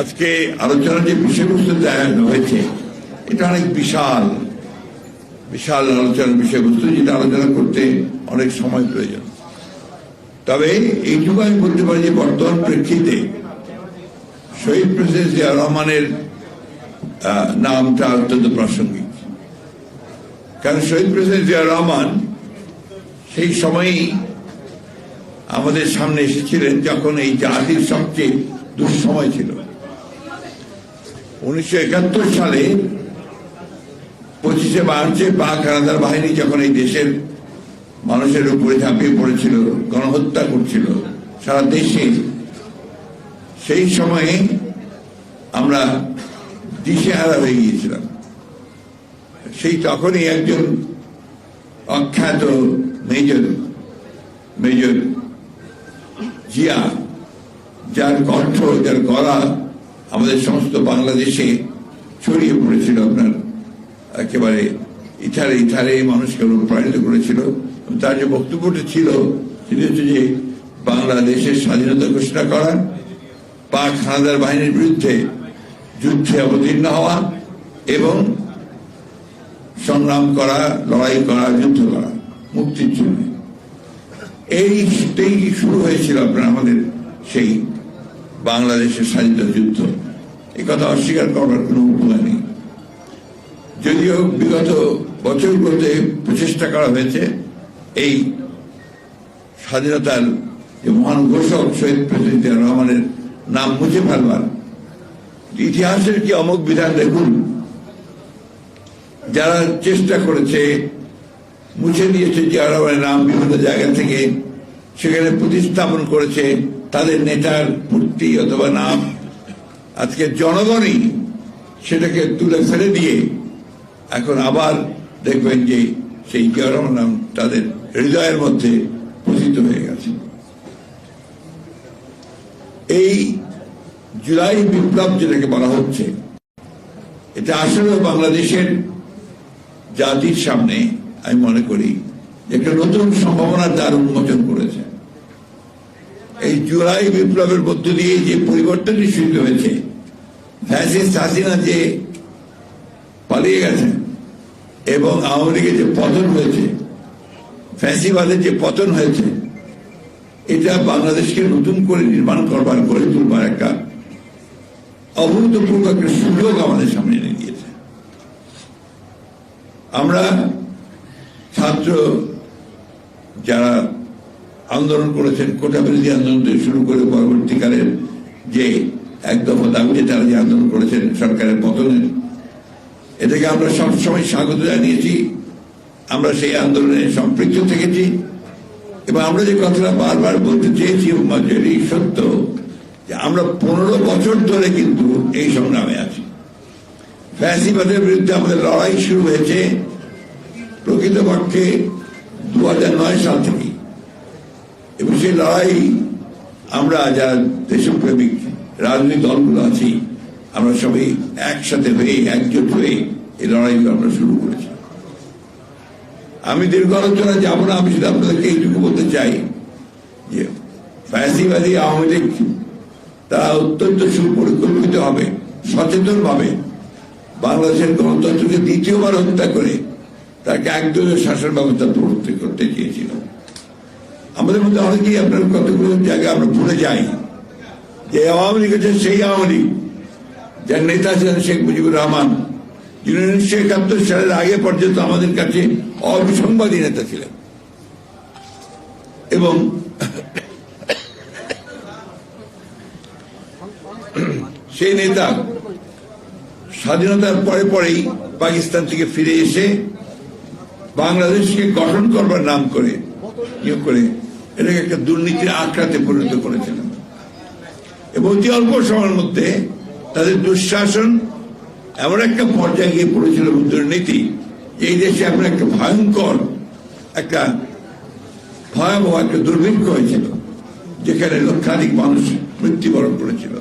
আজকে আলোচনার যে বিষয়বস্তু হয়েছে এটা অনেক বিশাল বিশাল আলোচনার বিষয়বস্তু যেটা আলোচনা করতে অনেক সময় প্রয়োজন। তবে এইটুকু আমি বলতে পারি যে বর্তমান প্রেক্ষিতে শহীদ প্রেসিডেন্ট জিয়া রহমানের নামটা অত্যন্ত প্রাসঙ্গিক। কারণ শহীদ প্রেসিডেন্ট জিয়া রহমান সেই সময়ই আমাদের সামনে এসেছিলেন যখন এই জাতির সবচেয়ে দুঃসময় ছিল। উনিশশো একাত্তর সালে পঁচিশে মার্চে পাক হানাদার বাহিনী যখন এই দেশের মানুষের উপরে ঝাঁপিয়ে পড়েছিল, গণহত্যা করছিল সারা দেশে, সেই সময়ে আমরা দিশেহারা হয়ে গিয়েছিলাম। সেই তখনই একজন অখ্যাত মেজর মেজর জিয়া যার কণ্ঠ যার গলা আমাদের সমস্ত বাংলাদেশে ছড়িয়ে পড়েছিল, আপনার একেবারে ইথারে ইথারে মানুষকে অনুপ্রাণিত করেছিল। তার যে বক্তব্যটি ছিল, সেটি হচ্ছে যে বাংলাদেশের স্বাধীনতা ঘোষণা করা পাক হানাদার বাহিনীর বিরুদ্ধে যুদ্ধে অবতীর্ণ হওয়া এবং সংগ্রাম করা, লড়াই করা, যুদ্ধ করা, মুক্তির জন্য। এইটাই শুরু হয়েছিল আপনার, আমাদের সেই বাংলাদেশের স্বাধীনতা যুদ্ধ। এই কথা অস্বীকার করার কোনো উপায় নেই। যদিও বিগত বছরগুলোতে প্রচেষ্টা করা হয়েছে এই স্বাধীনতার যে মহান ঘোষক শহীদ প্রেসিডেন্ট রহমানের নাম মুছে ফেলবার, ইতিহাসের কি অমুক বিধান দেখুন। যারা চেষ্টা করেছে, মুছে দিয়েছে জিয়া রহমানের নাম বিভিন্ন জায়গা থেকে, সেখানে প্রতিস্থাপন করেছে তাদের নেতার মূর্তি অথবা নাম আজকে জনগণই সেটাকে তুলে ফেলে দিয়ে এখন আবার দেখবেন যে সেই রহমান নাম তাদের হৃদয়ের মধ্যে পতিত হয়ে গেছে। এই জুলাই বিপ্লব যেটাকে বলা হচ্ছে, এটা আসলে বাংলাদেশের জাতির সামনে আমি মনে করি একটা নতুন সম্ভাবনার দ্বার উন্মোচন করেছে। এই জুলাই বিপ্লবের মধ্য দিয়ে যে পরিবর্তনটি শুরু হয়েছে, ফ্যাসিস্ট হাসিনা যে পালিয়ে গেছে এবং আওয়ামী লীগের যে পতন হয়েছে, ফ্যাসিবাদের যে পতন হয়েছে, এটা বাংলাদেশকে নতুন করে নির্মাণ করবার, গড়ে তুলবার একটা অভূতপূর্ব একটা সুযোগ আমাদের সামনে এনে দিয়েছে। আমরা ছাত্র যারা আন্দোলন করেছেন, কোটা বিরোধী আন্দোলন থেকে শুরু করে পরবর্তীকালের যে একদম দাবিতে তারা যে আন্দোলন করেছেন সরকারের পতনের এটাকে আমরা সবসময় স্বাগত জানিয়েছি। আমরা সেই আন্দোলনে সম্পৃক্ত থেকেছি। এবং আমরা যে কথাটা বারবার বলতে চেয়েছি এবং এটি সত্য যে আমরা পনেরো বছর ধরে কিন্তু এই সংগ্রামে আছি। ফ্যাসিবাদের বিরুদ্ধে আমাদের লড়াই শুরু হয়েছে প্রকৃতপক্ষে দু হাজার নয় সাল থেকে এবং সেই লড়াই আমরা যারা দেশপ্রেমিক রাজনৈতিক দলগুলো আছি, আমরা সবাই একসাথে হয়ে, একজোট হয়ে এই লড়াইগুলো আমরা শুরু করেছি। আমি দীর্ঘ আলোচনা যাব না, আমি শুধু আপনাদেরকে এইটুকু বলতে চাই যে ফ্যাসিবাদী আওয়ামী লীগ তারা অত্যন্ত সুপরিকল্পিত হবে সচেতন ভাবে বাংলাদেশের গণতন্ত্রকে দ্বিতীয়বার হত্যা করে তাকে একদলীয় শাসন ব্যবস্থা প্রবর্তন করতে চেয়েছিল আমাদের মধ্যে অনেকেই আপনার কতগুলো জায়গায় আমরা ভুলে যাই যে আওয়ামী লীগ হচ্ছে সেই আওয়ামী লীগ। যার নেতা ছিলেন শেখ মুজিবুর রহমান। যিনি উনিশশো একাত্তর সালের আগে পর্যন্ত আমাদের কাছে অবিসংবাদী নেতা ছিলেন। এবং সেই নেতা স্বাধীনতার পরে পরেই পাকিস্তান থেকে ফিরে এসে বাংলাদেশকে গঠন করবার নাম করে নিয়োগ করে এটাকে একটা দুর্নীতির আঁকড়াতে পরিণত করেছিলেন এবং অতি অল্প সময়ের মধ্যে তাদের দুঃশাসন এমন একটা পর্যায়ে গিয়ে পড়েছিল দুর্নীতি, এই দেশে এখন একটা ভয়ঙ্কর একটা ভয়াবহ একটা দুর্ভিক্ষ হয়েছিল, যেখানে লক্ষাধিক মানুষ মৃত্যুবরণ করেছিল।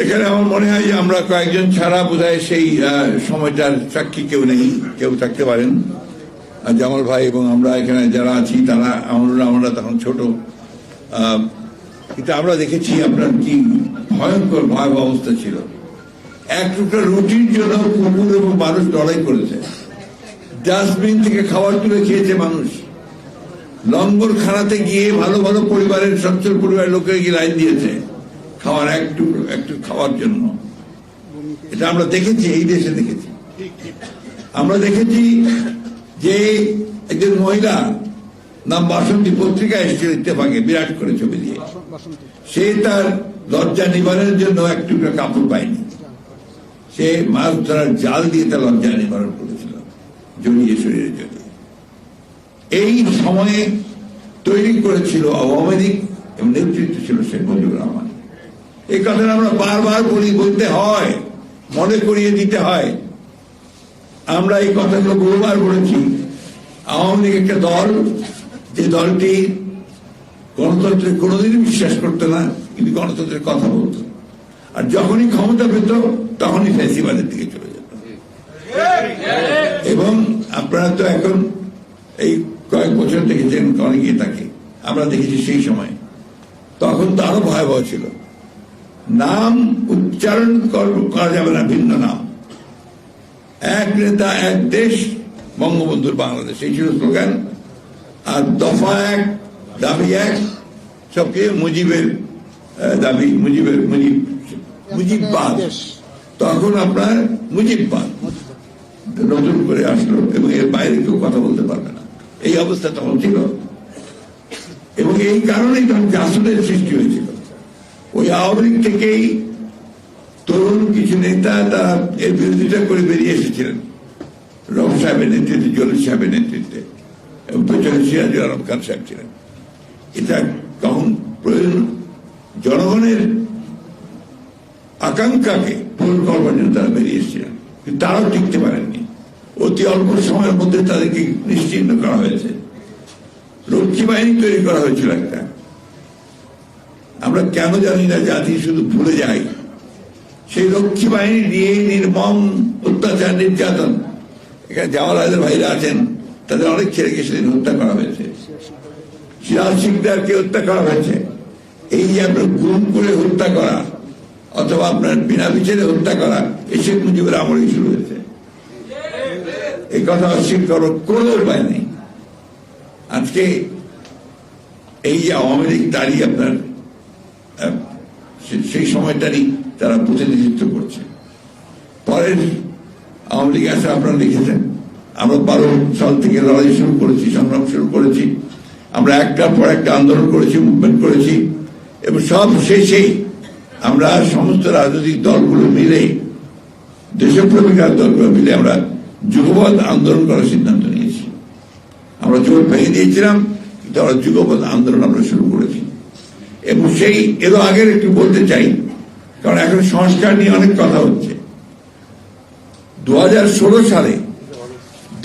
এখানে আমার মনে হয় যে আমরা কয়েকজন ছাড়া বোধহয় সেই সময়টার সাক্ষী কেউ নেই, কেউ থাকতে পারেন। আর জামাল ভাই এবং আমরা এখানে যারা আছি, তারা আমরা আমরা তখন ছোট। কিন্তু আমরা দেখেছি আপনার কি ভয়ঙ্কর, ভয়াবহ অবস্থা ছিল। এক টুকরা রুটির জন্য কুকুর এবং মানুষ লড়াই করেছে। ডাস্টবিন থেকে খাবার তুলে খেয়েছে মানুষ। লঙ্গর খানাতে গিয়ে ভালো ভালো পরিবারের সচ্ছল পরিবারের লোকের গিয়ে লাইন দিয়েছে খাওয়ার একটু একটু খাওয়ার জন্য। এটা আমরা দেখেছি, এই দেশে দেখেছি। আমরা দেখেছি যে একজন মহিলা নাম বাসন্তী পত্রিকা এসেছিল ইত্তেফাকে, বিরাট করে ছবি দিয়ে। সে তার লজ্জা নিবারণের জন্য এক টুকরো কাপড় পায়নি। সে মাছ ধরার জাল দিয়ে তার লজ্জা নিবারণ করেছিল, জড়িয়ে শরীরে জড়িয়ে। এই সময়ে তৈরি করেছিল আওয়ামী লীগ এবং নেতৃত্ব ছিল শেখ মুজিবুর রহমান। এই কথাটা আমরা বারবার বলি, বলতে হয়, মনে করিয়ে দিতে হয়। আমরা এই কথাগুলো বহুবার বলেছি। আওয়ামী লীগ একটা দল, যে দলটি গণতন্ত্রে কোনোদিনই বিশ্বাস করতো না, কিন্তু গণতন্ত্রের কথা বলতো। আর যখনই ক্ষমতা পেত, তখনই ফ্যাসিবাদের দিকে চলে যেত। এবং আপনারা তো এখন এই কয়েক বছর দেখেছেন অনেকেই তাকে। আমরা দেখেছি সেই সময়। তখন তো আরও ভয়াবহ ছিল। নাম উচ্চারণ করা যাবে না, ভিন্ন নাম। এক নেতা এক দেশ বঙ্গবন্ধুর বাংলাদেশ। এই ছিল স্লোগান। আর দফা এক দাবি এক সবকে মুজিবের দাবি মুজিবের মুজিব মুজিববাদ। তখন আপনার মুজিববাদ। নতুন করে আসলো এবং এর বাইরে কেউ কথা বলতে পারবে না। এই অবস্থা তখন ছিল। এবং এই কারণেই তখন জাসুদের সৃষ্টি হয়েছিল। ওই আওয়ামী লীগ থেকেই তরুণ কিছু নেতা তারা এর বিরোধিতা করে বেরিয়ে এসেছিলেন। রব সাহেবের নেতৃত্বে, জলিল সাহেবের নেতৃত্বে এবং পেছনে সিরাজুল আলম খান সাহেব ছিলেন। এটা তখন প্রয়োজন। জনগণের আকাঙ্ক্ষাকে পূরণ করবার জন্য তারা বেরিয়ে এসেছিলেন। কিন্তু তারাও টিকতে পারেননি। অতি অল্প সময়ের মধ্যে তাদেরকে নিশ্চিহ্ন করা হয়েছে। রক্ষী বাহিনী তৈরি করা হয়েছিল একটা। আমরা কেন জানি না, জাতি শুধু ভুলে যাই সেই রক্ষী বাহিনী নিয়ে নির্মম অত্যাচার, নির্যাতন। এখানে জামালাদের ভাইরা আছেন, তাদের অনেক ছেলেকে সেদিন হত্যা করা হয়েছে। সিরাজ শিকদারকে হত্যা করা হয়েছে। এই যে আপনার গুম করে হত্যা করা, অথবা আপনার বিনা বিচারে হত্যা করা, এই শেখ মুজিবের আমলেই শুরু হয়েছে। এই কথা অস্বীকার করার কোনো উপায় নেই। আজকে এই যে আওয়ামী লীগ দাঁড়িয়ে আপনার সেই সময়টারই তারা প্রতিনিধিত্ব করছে। পরের আওয়ামী লীগ আসে আপনারা লিখেছেন। আমরা বারো সাল থেকে লড়াই শুরু করেছি, সংগ্রাম শুরু করেছি। আমরা একটার পর একটা আন্দোলন করেছি মুভমেন্ট করেছি। এবং সব শেষে আমরা সমস্ত রাজনৈতিক দলগুলো মিলে দেশপ্রেমিকার দলগুলো মিলে আমরা যুগপৎ আন্দোলন করার সিদ্ধান্ত নিয়েছি। আমরা জোট ভেঙে দিয়েছিলাম, কিন্তু আমরা যুগপৎ আন্দোলন আমরা শুরু করেছি। এবং সেই এরও আগের একটু বলতে চাই কারণ এখন সংস্কার নিয়ে অনেক কথা হচ্ছে। দু হাজার ষোলো সালে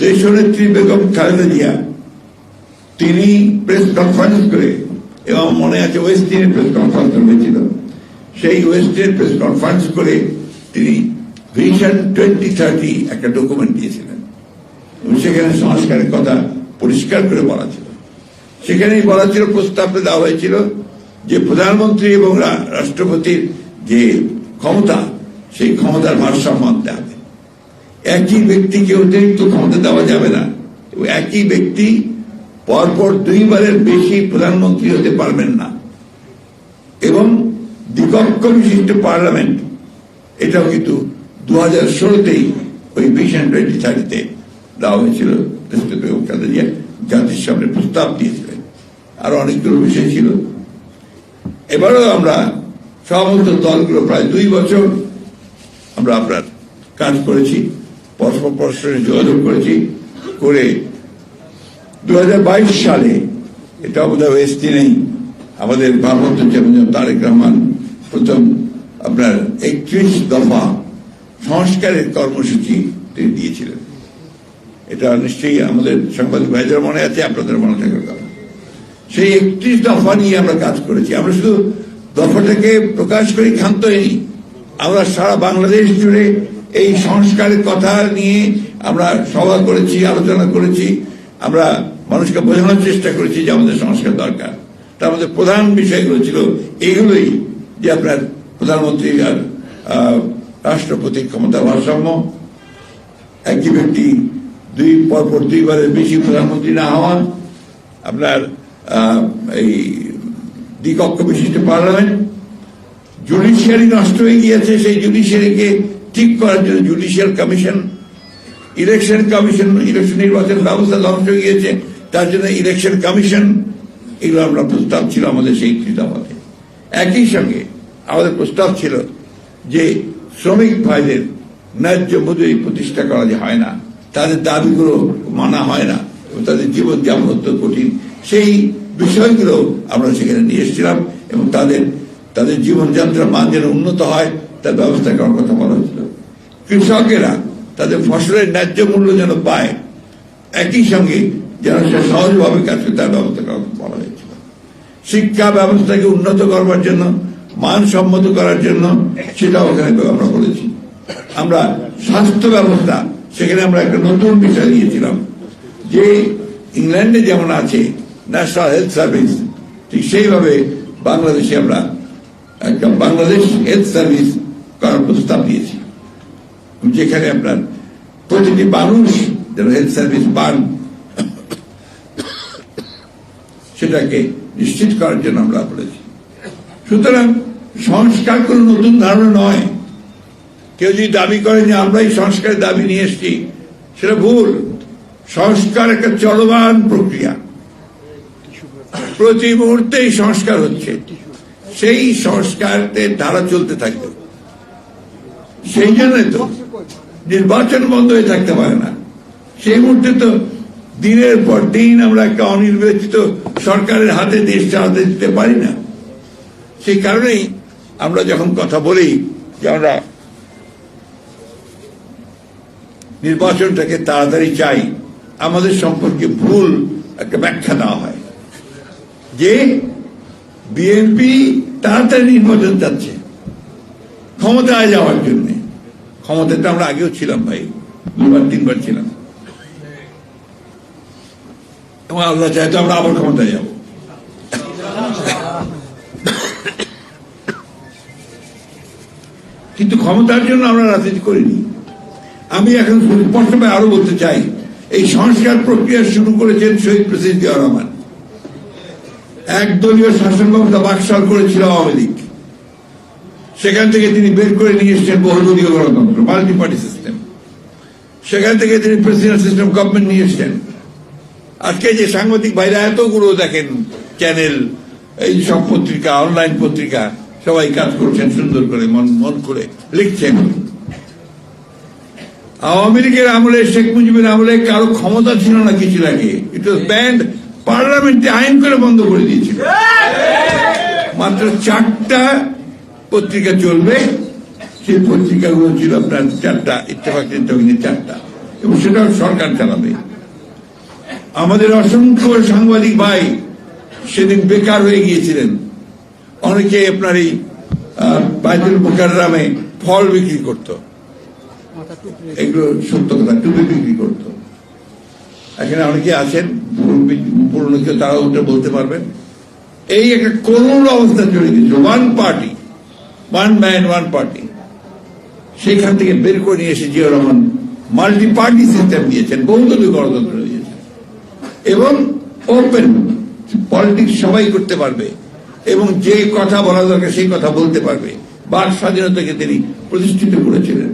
দেশনেত্রী বেগম খালেদা জিয়া, তিনি প্রেস কনফারেন্স করে, এবং মনে আছে ওয়েস্ট ওয়েস্টিনের প্রেস কনফারেন্স হয়েছিল, সেই ওয়েস্টের প্রেস কনফারেন্স করে তিনি ভিশন টোয়েন্টি থার্টি একটা ডকুমেন্ট দিয়েছিলেন। সেখানে সংস্কারের কথা পরিষ্কার করে বলা ছিল। সেখানেই বলা ছিল প্রস্তাবটা দেওয়া হয়েছিল যে প্রধানমন্ত্রী এবং রাষ্ট্রপতির যে ক্ষমতা, সেই ক্ষমতার ভারসাম্য আনতে হবে। একই ব্যক্তিকে অতিরিক্ত ক্ষমতা দেওয়া যাবে না। একই ব্যক্তি পরপর দুইবারের বেশি প্রধানমন্ত্রী হতে পারবেন না। এবং দ্বিকক্ষ বিশিষ্ট পার্লামেন্ট, এটাও কিন্তু দু হাজার ষোলোতেই ওই ভিশন টোয়েন্টি থার্টিতে দেওয়া হয়েছিল। জাতির সামনে প্রস্তাব দিয়েছিলেন। আরও অনেকগুলো বিষয় ছিল। এবারেও আমরা সমস্ত দলগুলো প্রায় দুই বছর আমরা আপনার কাজ করেছি পরস্পর পরস্পরের যোগাযোগ করেছি, করে দু হাজার বাইশ সালে, এটা বোধহয় ওয়েস্টি নেই আমাদের ভারপ্রাপ্ত চেয়ারম্যান তারেক রহমান প্রথম আপনার একত্রিশ দফা সংস্কারের কর্মসূচি তিনি দিয়েছিলেন। এটা নিশ্চয়ই আমাদের সাংবাদিক ভাইদের মনে আছে, আপনাদের মনে থাকার কথা। সেই একত্রিশ দফা নিয়ে আমরা কাজ করেছি। আমরা শুধু দফাটাকে প্রকাশ করি ক্ষান্ত হয়নি আমরা সারা বাংলাদেশ জুড়ে এই সংস্কারের কথা নিয়ে আমরা সভা করেছি, আলোচনা করেছি। আমরা মানুষকে বোঝানোর চেষ্টা করেছি যে আমাদের সংস্কার দরকার। তার মধ্যে প্রধান বিষয়গুলো ছিল এগুলোই যে আপনার প্রধানমন্ত্রী আর রাষ্ট্রপতির ক্ষমতা ভারসাম্য। একই ব্যক্তি দুই, পরপর দুইবারের বেশি প্রধানমন্ত্রী না হওয়া। আপনার এই দ্বিকক্ষ বিশিষ্ট পার্লামেন্ট, জুডিশিয়ারি নষ্ট হয়ে গিয়েছে, সেই জুডিশিয়ারিকে ঠিক করার জন্য judicial commission, election commission, election নির্বাচন ব্যবস্থা ধ্বংস হয়ে গিয়েছে, তার জন্য ইলেকশন কমিশন, এগুলো আমরা প্রস্তাব ছিল আমাদের সেই কৃতাপথে একই সঙ্গে আমাদের প্রস্তাব ছিল যে শ্রমিক ভাইদের ন্যায্য মজুরি প্রতিষ্ঠা করা হয় না, তাদের দাবিগুলো মানা হয় না তাদের জীবনযাপন অত্যন্ত কঠিন, সেই বিষয়গুলো আমরা সেখানে নিয়ে এসেছিলাম এবং তাদের তাদের জীবনযাত্রার মান যেন উন্নত হয়, তার ব্যবস্থা করার কথা বলা হয়েছিল। কৃষকেরা তাদের ফসলের ন্যায্য মূল্য যেন পায়, একই সঙ্গে যেন সে সহজভাবে কাজ করে তার ব্যবস্থা করার কথা বলা হয়েছিল। শিক্ষা ব্যবস্থাকে উন্নত করবার জন্য, মানসম্মত করার জন্য সেটাও ওখানে আমরা বলেছি। আমরা স্বাস্থ্য ব্যবস্থা, সেখানে আমরা একটা নতুন বিষয় দিয়েছিলাম যে ইংল্যান্ডে যেমন আছে ন্যাশনাল হেলথ সার্ভিস ঠিক সেইভাবে বাংলাদেশে আমরা একটা বাংলাদেশ হেলথ সার্ভিস করার প্রস্তাব দিয়েছি। যেখানে আপনার প্রতিটি মানুষ যেন হেলথ সার্ভিস পান, সেটাকে নিশ্চিত করার জন্য আমরা বলেছি। সুতরাং সংস্কার কোনো নতুন ধারণা নয়। কেউ যদি দাবি করে যে আমরা এই সংস্কারের দাবি নিয়ে এসেছি, সেটা ভুল। সংস্কার একটা চলমান প্রক্রিয়া। প্রতি মুহূর্তে সংস্কার হচ্ছে। সেই সংস্কারের ধারা চলতে থাকবে। সেই জন্যই তো নির্বাচন বন্ধ হয়ে থাকতে পারে না। সেই মুহূর্তে তো দিনের পর দিন আমরা একটা অনির্বাচিত সরকারের হাতে দেশ চালাতে দিতে পারি না। সেই কারণেই আমরা যখন কথা বলি যে আমরা নির্বাচনটাকে তাড়াতাড়ি চাই, আমাদের সম্পর্কে ভুল একটা ব্যাখ্যা দেওয়া হয়। যে বিএনপি তাড়াতাড়ি নির্বাচন চাচ্ছে, ক্ষমতায় যাওয়ার জন্য। ক্ষমতাতে আমরা আগেও ছিলাম ভাই, দুবার, তিনবার ছিলাম। এবং আল্লাহ চাইতো আমরা আবার ক্ষমতায় যাব। কিন্তু ক্ষমতার জন্য আমরা রাজনীতি করিনি। আমি এখন স্পষ্টভাবে আরও বলতে চাই, এই সংস্কার প্রক্রিয়া শুরু করেছেন শহীদ প্রেসিডেন্ট রহমান। একদলীয় শাসন ব্যবস্থা বাকশাল করেছিল আওয়ামী লীগ। সেখান থেকে তিনি বের করে নিয়ে এসছেন বহুদলীয় গণতন্ত্র মাল্টি পার্টি সিস্টেম সেখান থেকে তিনি প্রেসিডেন্ট সিস্টেম গভর্নমেন্ট নিয়ে এসছেন। আজকে যে সাংবাদিক ভাইরা এতগুলো দেখেন চ্যানেল এই সব পত্রিকা অনলাইন পত্রিকা, সবাই কাজ করছেন সুন্দর করে, মন মন করে লিখছেন। আওয়ামী লীগের আমলে, শেখ মুজিবের আমলে কারও ক্ষমতা ছিল না কিছু আগে ইট ওয়াজ ব্যান্ড পার্লামেন্টে আইন করে বন্ধ করে দিয়েছিল মাত্র চারটা পত্রিকা চলবে। সেই পত্রিকাগুলো ছিল আপনার চারটা ইত্তেফাক চিন্তাবিনী চারটা এবং সেটাও সরকার চালাবে। আমাদের অসংখ্য সাংবাদিক ভাই সেদিন বেকার হয়ে গিয়েছিলেন। অনেকে আপনার এই বাইতুল মোকাররামে ফল বিক্রি করতো। এগুলো সত্য কথা টুপি বিক্রি করতো। এখানে অনেকে আছেন পুরনো কেউ তারা ওটা বলতে পারবেন এই একটা করুণ অবস্থা চলে গেছিল one party one man one party সেখান থেকে বের করে নিয়ে এসে Zia Rahman multi party system দিয়েছেন, বহুদলীয় গণতন্ত্র দিয়েছেন। এবং ওপেন পলিটিক্স সবাই করতে পারবে এবং যে কথা বলা দরকার সেই কথা বলতে পারবে। বাক স্বাধীনতাকে তিনি প্রতিষ্ঠিত করেছিলেন।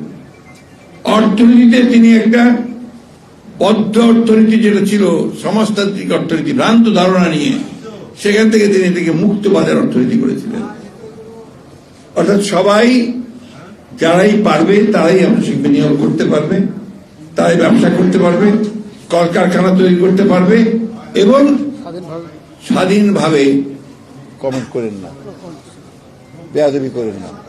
অর্থনীতিতে তিনি একটা বদ্ধ অর্থনীতি যেটা ছিল, সমাজতান্ত্রিক অর্থনীতি, ভ্রান্ত ধারণা নিয়ে, সেখান থেকে তিনি এটাকে মুক্ত বাজার অর্থনীতি করেছিলেন। অর্থাৎ সবাই, যারাই পারবে, তারাই আমরা শিল্পে নিয়োগ করতে পারবে, তারাই ব্যবসা করতে পারবে, কলকারখানা তৈরি করতে পারবে, এবং স্বাধীনভাবে কমেন্ট করেন না। বেয়াদবি করেন না।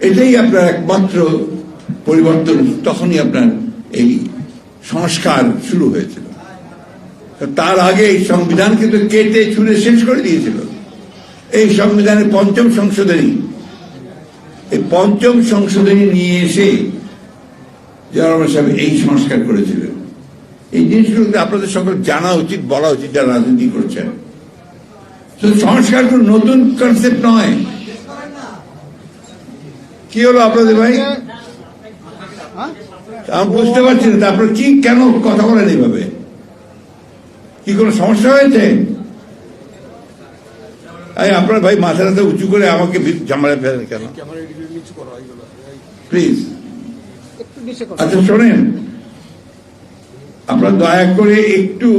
এটাই আপনার একমাত্র পরিবর্তন, তখনই আপনার এই সংস্কার শুরু হয়েছিল। তার আগে এই সংবিধান কিন্তু কেটে ছুঁড়ে শেষ করে দিয়েছিল। এই সংবিধানের পঞ্চম সংশোধনী, এই পঞ্চম সংশোধনী নিয়ে এসে জয়রাম সাহেব এই সংস্কার করেছিলেন। এই জিনিসগুলো কিন্তু আপনাদের সকল জানা উচিত, বলা উচিত যারা রাজনীতি করছেন। শুধু সংস্কার নতুন কনসেপ্ট নয় কি হলো আপনাদের ভাই? আমি বুঝতে পারছি না তারপর কি কেন কথা বলেন এইভাবে? কি কোনো সমস্যা হয়েছে? আপনার ভাই মাথাটা উঁচু করে আমাকে ঝামেলায় ফেলেন কেন? প্লিজ আচ্ছা শোনেন। আপনার দয়া করে একটু,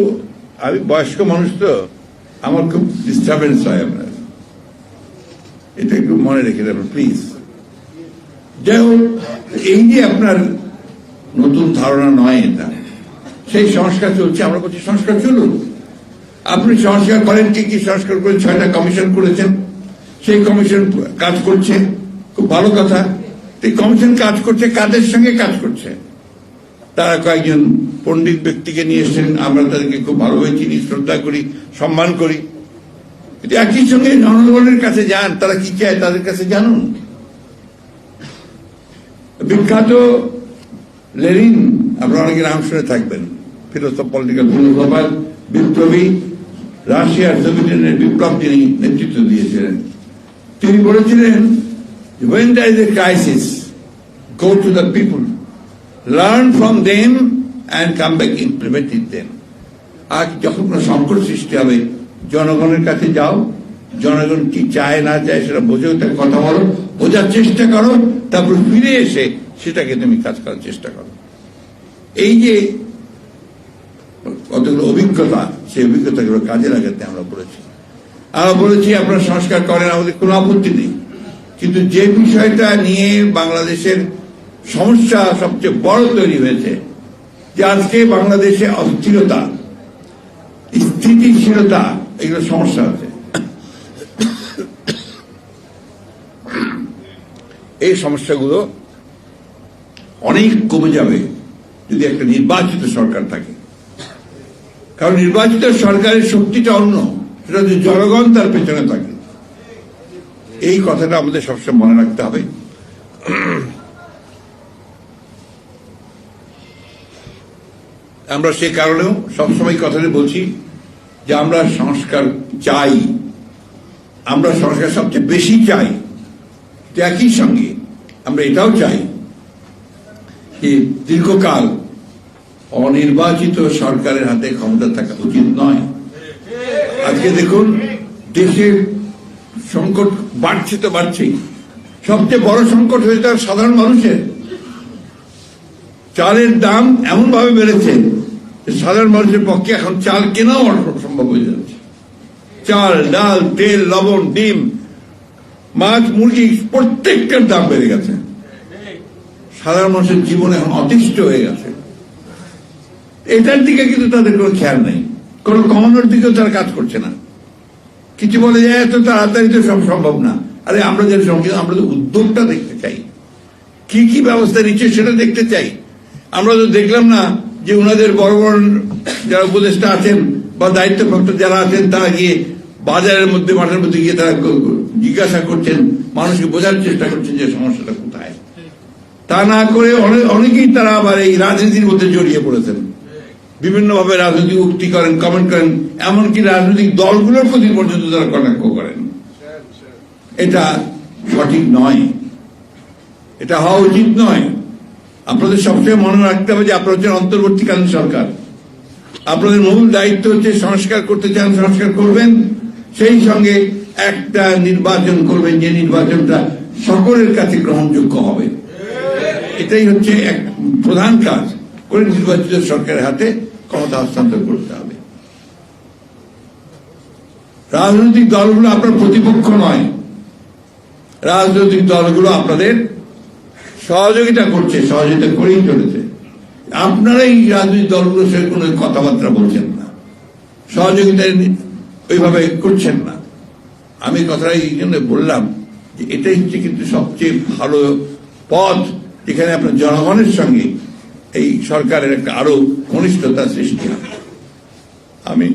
আমি বয়স্ক মানুষ তো, আমার খুব ডিস্টারবেন্স হয় আপনার। এটা একটু মনে রেখে দেবেন প্লিজ যাই হোক এই যে আপনার নতুন ধারণা নয় এটা। সেই সংস্কার চলছে, আমরা বলছি সংস্কার চলুন। আপনি সংস্কার করেন, কি কি সংস্কার করে ছয়টা কমিশন করেছেন? সেই কমিশন কাজ করছে, খুব ভালো কথা। এই কমিশন কাজ করছে, কাদের সঙ্গে কাজ করছে? তারা কয়েকজন পণ্ডিত ব্যক্তিকে নিয়ে এসেছেন, আমরা তাদেরকে খুব ভালোভাবে চিনি, শ্রদ্ধা করি, সম্মান করি। একই সঙ্গে জনগণের কাছে যান, তারা কি চায় তাদের কাছে জানুন। বিখ্যাত লেনিন, আপনারা অনেকে নাম শুনে থাকবেন। পলিটিক্যাল বিপ্লবী, রাশিয়ার সোভিয়েত বিপ্লব যিনি নেতৃত্ব দিয়েছিলেন, তিনি বলেছিলেন, when there is a crisis, go to the people, learn from them and come back implement আর যখন কোনো সংকট সৃষ্টি হবে, জনগণের কাছে যাও জনগণ কি চায় না চায় সেটা বোঝে তার কথা বলো, বোঝার চেষ্টা করো, তারপর ফিরে এসে সেটাকে তুমি কাজ করার চেষ্টা করো। এই যে কতগুলো অভিজ্ঞতা, সেই অভিজ্ঞতাগুলো কাজে লাগাতে আমরা বলেছি। আমরা বলেছি, আপনারা সংস্কার করেন, আমাদের কোনো আপত্তি নেই। কিন্তু যে বিষয়টা নিয়ে বাংলাদেশের সমস্যা সবচেয়ে বড় তৈরি হয়েছে, যে আজকে বাংলাদেশে অস্থিরতা, স্থিতিশীলতা, এগুলো সমস্যা আছে এই সমস্যাগুলো অনেক কমে যাবে যদি একটা নির্বাচিত সরকার থাকে। কারণ নির্বাচিত সরকারের শক্তিটা অন্য, সেটা যদি জনগণ তার পেছনে থাকে। এই কথাটা আমাদের সবসময় মনে রাখতে হবে। আমরা সে কারণেও সবসময় কথাটা বলছি যে আমরা সংস্কার চাই। আমরা সংস্কার সবচেয়ে বেশি চাই। কিন্তু একই সঙ্গে আমরা এটাও চাই যে দীর্ঘকাল অনির্বাচিত সরকারের হাতে ক্ষমতা থাকা উচিত নয়। আজকে দেখুন, দেশের সংকট বাড়ছে তো বাড়ছেই। সবচেয়ে বড় সংকট হয়েছে তার সাধারণ মানুষের। চালের দাম এমন ভাবে বেড়েছে সাধারণ মানুষের পক্ষে এখন চাল কেনাও অসম্ভব হয়ে যাচ্ছে। চাল, ডাল, তেল, লবণ, ডিম মাছ, মুরগি প্রত্যেকটার দাম বেড়ে গেছে। সাধারণ মানুষের জীবন এখন অতিষ্ঠ হয়ে গেছে। এটার দিকে কিন্তু তাদের কোনো খেয়াল নেই। কোনো কমানোর দিকেও তারা কাজ করছে না। কিছু বলে যায় এত তাড়াতাড়ি তো সব সম্ভব না। আরে, আমরা যে সঙ্গে আমরা তো উদ্যোগটা দেখতে চাই, কি কি ব্যবস্থা নিচ্ছে সেটা দেখতে চাই। আমরা তো দেখলাম না যে ওনাদের বড় বড় যারা উপদেষ্টা আছেন বা দায়িত্বপ্রাপ্ত যারা আছেন, তারা গিয়ে বাজারের মধ্যে, মাঠের মধ্যে গিয়ে তারা জিজ্ঞাসা করছেন, মানুষকে বোঝার চেষ্টা করছেন যে সমস্যাটা কোথায়। তা না করে অনে- অনেকেই তারা আবার এই রাজনীতির মধ্যে জড়িয়ে পড়েছেন। বিভিন্ন ভাবে রাজনৈতিক উক্তি করেন কমেন্ট করেন, এমনকি রাজনৈতিক দলগুলোর প্রতি পর্যন্ত তারা কটাক্ষ করেন। এটা সঠিক নয়। এটা হওয়া উচিত নয়। আপনাদের সবসময় মনে রাখতে হবে যে আপনারা হচ্ছেন অন্তর্বর্তীকালীন সরকার। আপনাদের মূল দায়িত্ব হচ্ছে সংস্কার করতে চান, সংস্কার করবেন। সেই সঙ্গে একটা নির্বাচন করবেন যে নির্বাচনটা সকলের কাছে গ্রহণযোগ্য হবে। এটাই হচ্ছে এক প্রধান কাজ করে নির্বাচিত সরকারের হাতে ক্ষমতা হস্তান্তর করতে হবে। রাজনৈতিক দলগুলো আপনার প্রতিপক্ষ নয়। রাজনৈতিক দলগুলো আপনাদের সহযোগিতা করছে, সহযোগিতা করেই চলেছে। আপনারা এই রাজনৈতিক দলগুলোর সঙ্গে কোনো কথাবার্তা বলছেন না। সহযোগিতা ওইভাবে করছেন না। আমি কথাটা এই জন্য বললাম যে এটাই হচ্ছে কিন্তু সবচেয়ে ভালো পথ। যেখানে আপনার জনগণের সঙ্গে এই সরকারের একটা আরও ঘনিষ্ঠতা সৃষ্টি হয়। আমি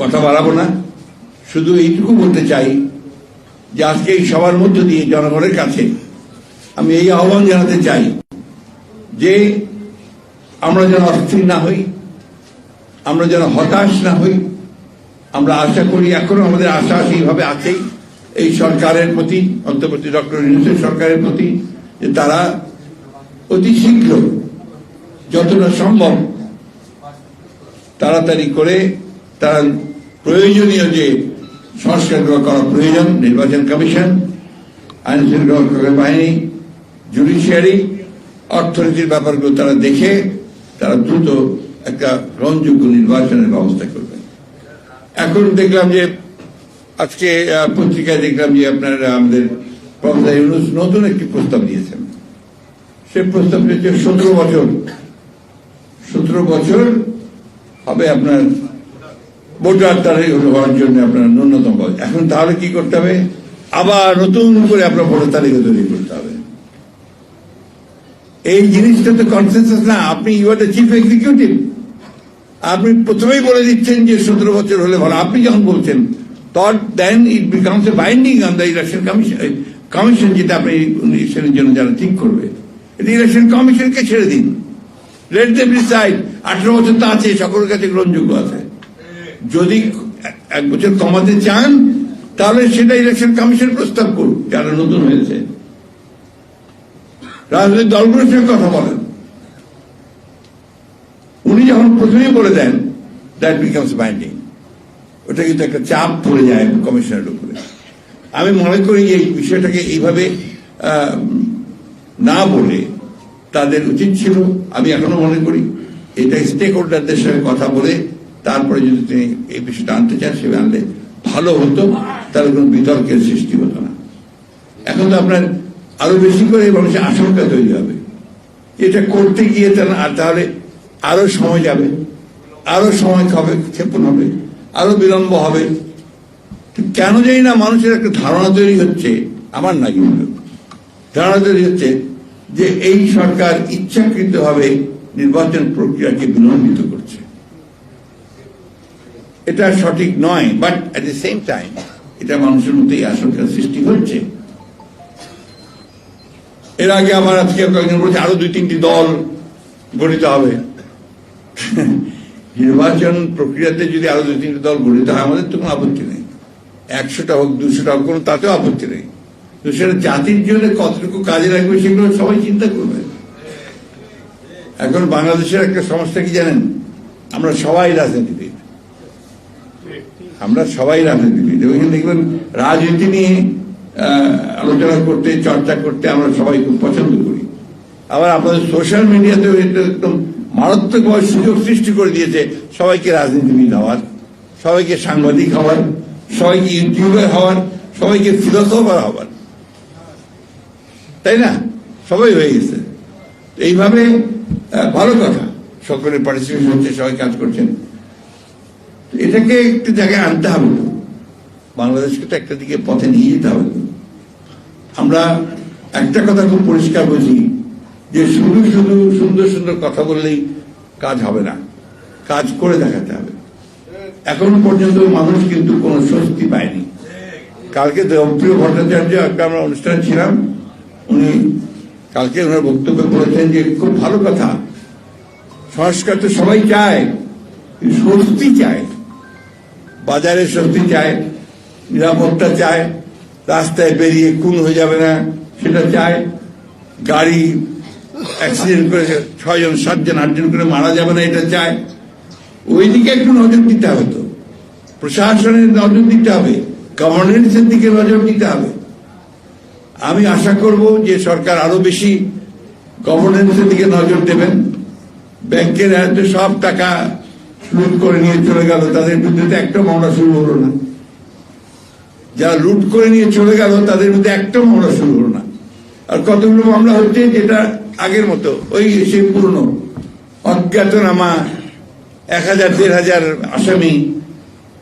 কথা বাড়াবো না। শুধু এইটুকু বলতে চাই যে আজকে এই সবার মধ্য দিয়ে জনগণের কাছে আমি এই আহ্বান জানাতে চাই যে আমরা যেন অস্থির না হই, আমরা যেন হতাশ না হই আমরা আশা করি এখনও আমাদের আশা সেইভাবে আছেই। এই সরকারের প্রতি, অন্তর্বর্তী ডক্টর ইউনুসের সরকারের প্রতি, যে তারা অতি শীঘ্র যতটা সম্ভব তাড়াতাড়ি করে তারা প্রয়োজনীয় যে সংস্কারগুলো করা প্রয়োজন, নির্বাচন কমিশন, আইন শৃঙ্খলা বাহিনী, জুডিশিয়ারি, অর্থনীতির ব্যাপারগুলো তারা দেখে তারা দ্রুত একটা গ্রহণযোগ্য নির্বাচনের ব্যবস্থা করবে। এখন দেখলাম যে আজকে পত্রিকায় দেখলাম যে আপনার আমাদের ইউনুস নতুন একটি প্রস্তাব দিয়েছেন। সে প্রস্তাব দিয়েছে সতেরো বছর। সতেরো বছর হবে আপনার ভোটার তারিখ হওয়ার জন্য আপনার ন্যূনতম এখন তাহলে কি করতে হবে? আবার নতুন করে আপনার ভোটার তালিকা তৈরি করতে হবে। এই জিনিসটা তো কনসেন্সাস না। আপনি you are the chief executive আপনি প্রথমেই বলে দিচ্ছেন যে সতেরো বছর হলে ভালো। আপনি যখন বলছেন that then it becomes a binding on the election commission commission যেটা আপনি ইলেকশনের জন্য যারা ঠিক করবে। এটা ইলেকশন কমিশনকে ছেড়ে দিন। লেট দেম ডিসাইড আঠারো বছর তো আছে, সকলের কাছে গ্রহণযোগ্য আছে। যদি এক বছর কমাতে চান, তাহলে সেটা ইলেকশন কমিশন প্রস্তাব করুক, যারা নতুন হয়েছে। রাজনৈতিক দলগুলোর সঙ্গে কথা বলেন। উনি যখন প্রথমেই বলে দেন দ্যাট বিকামস বাইন্ডিং ওটা কিন্তু একটা চাপ পড়ে যায় কমিশনের উপরে। আমি মনে করি এই বিষয়টাকে এইভাবে না বলে তাদের উচিত ছিল। আমি এখনও মনে করি এটা স্টেক হোল্ডারদের সঙ্গে কথা বলে তারপরে যদি তিনি এই বিষয়টা আনতে চান সেভাবে আনলে ভালো হতো, তাহলে কোনো বিতর্কের সৃষ্টি হতো না। এখন তো আপনার আরও বেশি করে মানুষের আশঙ্কা তৈরি হবে। এটা করতে গিয়ে তাহলে আরও সময় যাবে, আরও সময় খাবে, ক্ষেপণ হবে, আরও বিলম্ব হবে। কেন জানি না মানুষের একটা ধারণা তৈরি হচ্ছে, আমার না ধারণা তৈরি হচ্ছে যে এই সরকার ইচ্ছাকৃতভাবে নির্বাচন প্রক্রিয়াকে বিলম্বিত করছে। এটা সঠিক নয় but at the same time এটা মানুষের মধ্যে এই আশঙ্কার সৃষ্টি হচ্ছে। এর আগে আমার আজকে কয়েকজন বলছে, আরও দুই তিনটি দল গঠিত হবে। নির্বাচন প্রক্রিয়াতে যদি আরও দু তিনটি দল গঠিত হয়, আমাদের তো কোনো আপত্তি নেই। একশোটা হোক, দুশোটা হোক, কোনো তাতেও আপত্তি নেই। তো সেটা জাতির জন্য কতটুকু কাজে লাগবে সেগুলো সবাই চিন্তা করবে। এখন বাংলাদেশের একটা সমস্যা কি জানেন? আমরা সবাই রাজনীতিবিদ। আমরা সবাই রাজনীতিবিদ। এবং দেখবেন রাজনীতি নিয়ে আলোচনা করতে, চর্চা করতে আমরা সবাই খুব পছন্দ করি। আবার আপনাদের সোশ্যাল মিডিয়াতেও একদম মারাত্মকভাবে সুযোগ সৃষ্টি করে দিয়েছে। সবাইকে রাজনীতিবিদ হওয়ার, সবাইকে সাংবাদিক হওয়ার, সবাইকে ইউটিউবার হওয়ার, সবাইকে ফিলোসফার হওয়ার। তাই না? সবাই হয়ে গেছে। এইভাবে ভালো কথা। সকলের পার্টিসিপেশন হচ্ছে, সবাই কাজ করছেন। এটাকে একটু জায়গায় আনতে হবে। বাংলাদেশকে তো একটা দিকে পথে নিয়ে যেতে হবে। আমরা একটা কথা খুব পরিষ্কার বুঝি যে শুধু শুধু সুন্দর সুন্দর কথা বললেই কাজ হবে না। কাজ করে দেখাতে হবে। এখনও পর্যন্ত মানুষ কিন্তু কোনো স্বস্তি পায়নি। কালকে দেবপ্রিয় ভট্টাচার্য একটা আমরা অনুষ্ঠান ছিলাম। উনি কালকে ওনার বক্তব্য বলেছেন যে খুব ভালো কথা। সংস্কার তো সবাই চায়, স্বস্তি চায় বাজারে স্বস্তি চায়, নিরাপত্তা চায়, রাস্তায় বেরিয়ে খুন হয়ে যাবে না, সেটা চায়, গাড়ি অ্যাক্সিডেন্ট করে ছয়জন, সাতজন, আটজন করে মারা যাবে না, এটা চায়। ওই দিকে একটু নজর দিতে হবে তো। প্রশাসনের নজর দিতে হবে গভর্নেন্সের দিকে নজর দিতে হবে। আমি আশা করব যে সরকার আরও বেশি গভর্নেন্সের দিকে নজর দেবেন। ব্যাংকের এত সব টাকা লুট করে নিয়ে চলে গেল, তাদের বিরুদ্ধে একটা মামলা শুরু হলো না। যারা লুট করে নিয়ে চলে গেল, তাদের বিরুদ্ধে একটা মামলা শুরু হলো না। আর কতগুলো মামলা হচ্ছে, যেটা আগের মতো, ওই সেই পুরনো, অজ্ঞাতনামা, এক হাজার, দেড় হাজার আসামি,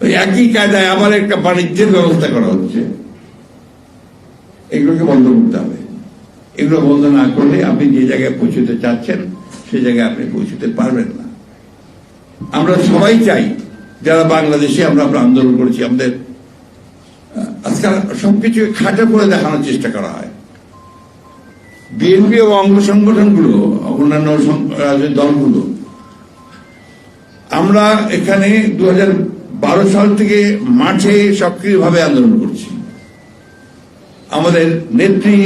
ওই একই কায়দায় আবার একটা বাণিজ্যের ব্যবস্থা করা হচ্ছে। এগুলোকে বন্ধ করতে হবে। এগুলো বন্ধ না করলে আপনি যে জায়গায় পৌঁছতে চাচ্ছেন, সে জায়গায় আপনি পৌঁছতে পারবেন না। আমরা সবাই চাই, যারা বাংলাদেশে আমরা আমরা আন্দোলন করেছি, আমাদের আজকাল সবকিছু খাটো করে দেখানোর চেষ্টা করা হয়। বিএনপি এবং অঙ্গ সংগঠনগুলো, অন্যান্য রাজনৈতিক দলগুলো। আমরা এখানে দু বারো সাল থেকে মাঠে সক্রিয়ভাবে আন্দোলন করছি। আমাদের নেত্রী,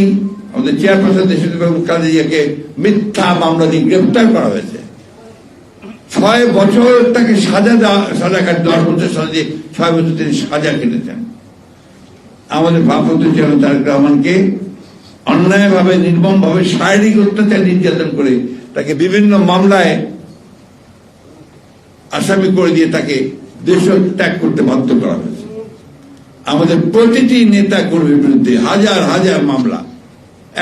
আমাদের চেয়ারপারসন দেশবাবু কাদিয়াকে মিথ্যা মামলা দিয়ে গ্রেফতার করা হয়েছে। ছয় বছর তাকে সাজা দেওয়া, সাজা কাট দশ বছর সাজা দিয়ে ছয় বছর তিনি সাজা কেটেছেন। আমাদের ভারপ্রাপ্ত চেয়ারম্যান তারেক রহমানকে অন্যায়ভাবে, নির্মমভাবে শারীরিক অত্যাচার নির্যাতন করে তাকে বিভিন্ন মামলায় আসামি করে দিয়ে তাকে দেশ ত্যাগ করতে বাধ্য করা হয়েছে। আমাদের প্রতিটি নেতা কর্মীর বিরুদ্ধে হাজার হাজার মামলা,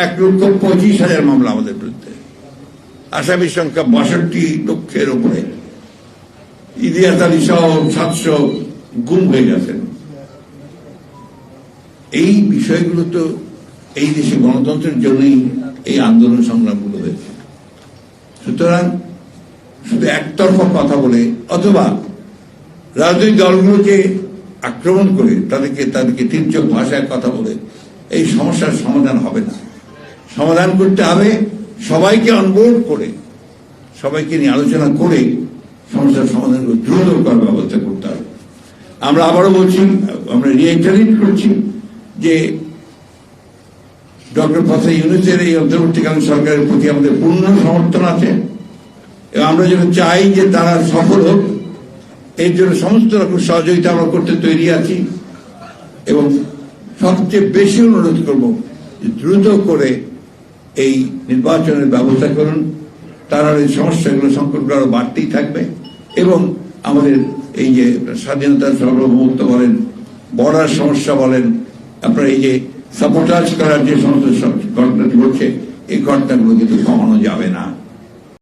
এক লক্ষ পঁচিশ হাজার মামলা আমাদের বিরুদ্ধে। আসামির সংখ্যা বাষট্টি লক্ষের উপরে। ইলিয়াস আলী সহ সাতশো গুম হয়ে গেছেন। এই বিষয়গুলো তো এই দেশে গণতন্ত্রের জন্যই এই আন্দোলন সংগ্রামগুলো হয়েছে। সুতরাং শুধু একতরফা কথা বলে, অথবা রাজনৈতিক দলগুলোকে আক্রমণ করে তাদেরকে তাদেরকে তির্যক ভাষায় কথা বলে, এই সমস্যার সমাধান হবে না। সমাধান করতে হবে সবাইকে অনবোর্ড করে, সবাইকে নিয়ে আলোচনা করে সমস্যার সমাধান দ্রুত করার ব্যবস্থা করতে হবে। আমরা আবারও বলছি, আমরা রিয়েটারেট করছি যে ডক্টর ফসা ইউনুসের এই অন্তর্বর্তীকালীন সরকারের প্রতি আমাদের পূর্ণ সমর্থন আছে। এবং আমরা যেন চাই যে তারা সফল হোক, এর জন্য সমস্ত রকম সহযোগিতা আমরা করতে তৈরি আছি। এবং সবচেয়ে বেশি অনুরোধ করব দ্রুত করে এই নির্বাচনের ব্যবস্থা করুন। তারা এই সমস্যাগুলো সংকটগুলো আরও বাড়তেই থাকবে। এবং আমাদের এই যে স্বাধীনতার সার্বভৌমত্ব বলেন, বর্ডার সমস্যা বলেন, আপনার এই যে সাপোর্টাজ করার যে সমস্ত ঘটনাটি ঘটছে এই ঘটনাগুলো কিন্তু কমানো যাবে না।